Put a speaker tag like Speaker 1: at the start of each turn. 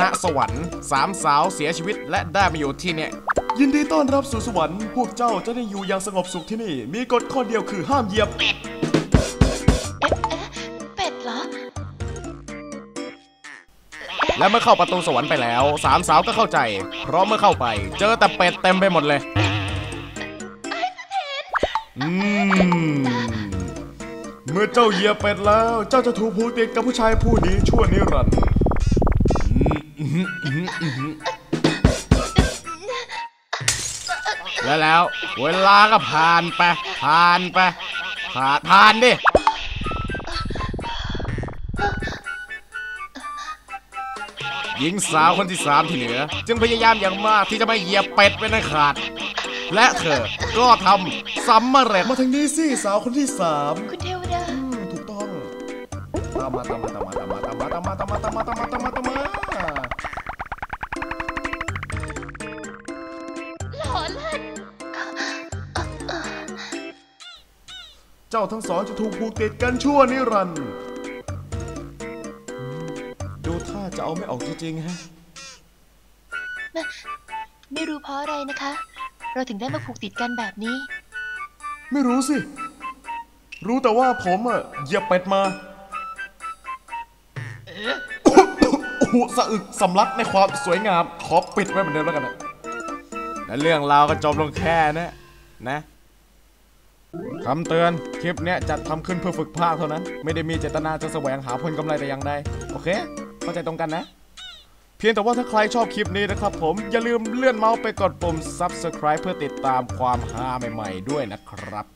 Speaker 1: ณสวรรค์สามสาวเสียชีวิตและได้มาอยู่ที่เนี่ย
Speaker 2: ยินดีต้อนรับสู่สวรรค์พวกเจ้าจะได้อยู่อย่างสงบสุขที่นี่ มีกฎข้อเดียวคือห้ามเหยียบ
Speaker 3: เอ๊ะเอ๊ะเป็ดเหรอ
Speaker 1: และเมื่อเข้าประตูสวรรค์ไปแล้วสามสาวก็เข้าใจ เพราะเมื่อเข้าไป เจอแต่เป็ดเต็มไปหมดเลย
Speaker 2: อืมเมื่อเจ้าเหยียบเป็ดแล้ว เจ้าจะถูกผูกติดกับผู้ชายผู้นี้ชั่วนิรันดร์
Speaker 1: และแล้วเวลาก็ผ่านไป ผ่านไป ผ่านผ่านดิหญิงสาวคนที่สามที่เหลือ จึงพยายามอย่างมากที่จะไม่เหยียบเป็ดเป็นอันขาด และเธอก็ทำสำเร็จ
Speaker 2: มาทางนี้สิสาวคนที่สาม
Speaker 3: คุณเทวดา
Speaker 2: ถูกต้องตามมาตามมาตามมาตามมาตามมาตามมาตามมาตามมาตามมาตามมา เจ้าทั้งสองจะถูกผูกติดกันชั่วนิรันดร์อืมดูท่าจะเอาไม่ออกจริงๆฮะ
Speaker 3: ไม่รู้เพราะอะไรนะคะ เราถึงได้มาผูกติดกันแบบนี้
Speaker 2: ไม่รู้สิ รู้แต่ว่าผมอะเหยียบเป็ดมา โอ้โหสะอึกสำลักในความสวยงาม ขอปิดไว้เหมือนเดิมแล้วกันนะ
Speaker 1: และเรื่องราวก็จบลงแค่นะนะ คำเตือน คลิปเนี้ยจัดทำขึ้นเพื่อฝึกภาคเท่านั้น ไม่ได้มีเจตนาจะแสวงหาผลกำไรแต่อย่างใด โอเค เข้าใจตรงกันนะ เพียงแต่ว่าถ้าใครชอบคลิปนี้นะครับผม อย่าลืมเลื่อนเมาส์ไปกดปุ่ม subscribe เพื่อติดตามความฮาใหม่ ๆ ด้วยนะครับ